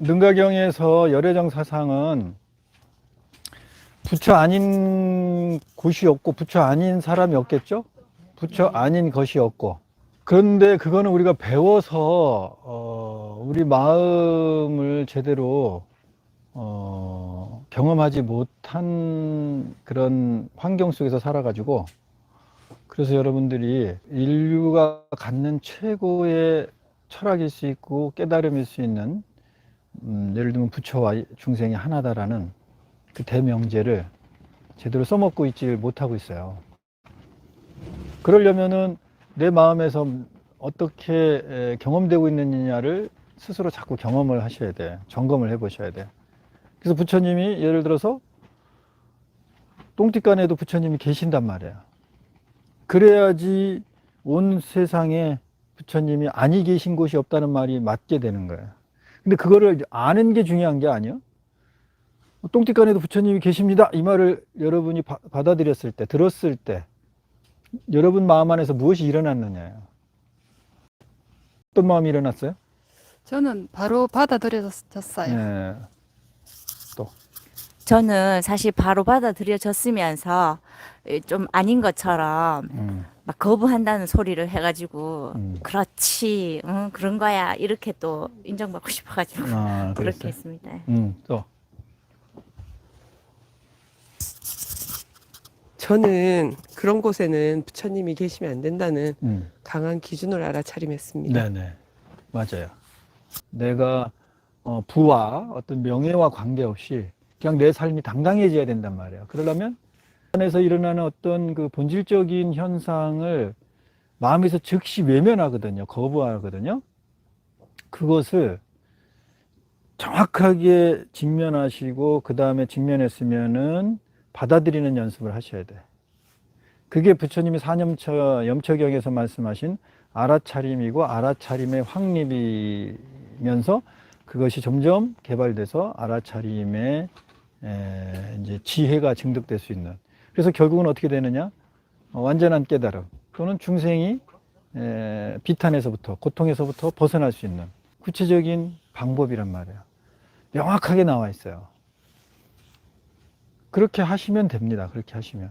능가경에서 열애정 사상은 부처 아닌 곳이 없고 부처 아닌 사람이 없겠죠? 부처 아닌 것이 없고. 그런데 그거는 우리가 배워서 어, 우리 마음을 제대로 어, 경험하지 못한 그런 환경 속에서 살아가지고 그래서 여러분들이 인류가 갖는 최고의 철학일 수 있고 깨달음일 수 있는 음, 예를 들면 부처와 중생이 하나다라는 그 대명제를 제대로 써먹고 있지 못하고 있어요. 그러려면은 내 마음에서 어떻게 에, 경험되고 있느냐를 스스로 자꾸 경험을 하셔야 돼. 점검을 해보셔야 돼. 그래서 부처님이 예를 들어서 똥띠간에도 부처님이 계신단 말이에요. 그래야지 온 세상에 부처님이 아니 계신 곳이 없다는 말이 맞게 되는 거예요. 근데 그거를 아는 게 중요한 게 아니에요. 똥띠간에도 부처님이 계십니다. 이 말을 여러분이 바- 받아들였을 때, 들었을 때, 여러분 마음 안에서 무엇이 일어났느냐예요. 어떤 마음이 일어났어요? 저는 바로 받아들여졌어요. 네. 저는 사실 바로 받아들여졌으면서 좀 아닌 것처럼 음, 막 거부한다는 소리를 해가지고 음. 그렇지, 응, 그런 거야 이렇게 또 인정받고 싶어가지고 아, 그렇게 그랬어요. 했습니다. 음, 또. 저는 그런 곳에는 부처님이 계시면 안 된다는 음. 강한 기준을 알아차림했습니다. 네네. 맞아요. 내가 어, 부와 어떤 명예와 관계없이 그냥 내 삶이 당당해져야 된단 말이에요. 그러려면 안에서 일어나는 어떤 그 본질적인 현상을 마음에서 즉시 외면하거든요. 거부하거든요. 그것을 정확하게 직면하시고 그 다음에 직면했으면은 받아들이는 연습을 하셔야 돼. 그게 부처님이 사념처 염처경에서 말씀하신 알아차림이고 알아차림의 확립이면서 그것이 점점 개발돼서 알아차림의 에, 이제 지혜가 증득될 수 있는. 그래서 결국은 어떻게 되느냐? 어, 완전한 깨달음 또는 중생이 에, 비탄에서부터 고통에서부터 벗어날 수 있는 구체적인 방법이란 말이에요. 명확하게 나와 있어요. 그렇게 하시면 됩니다. 그렇게 하시면.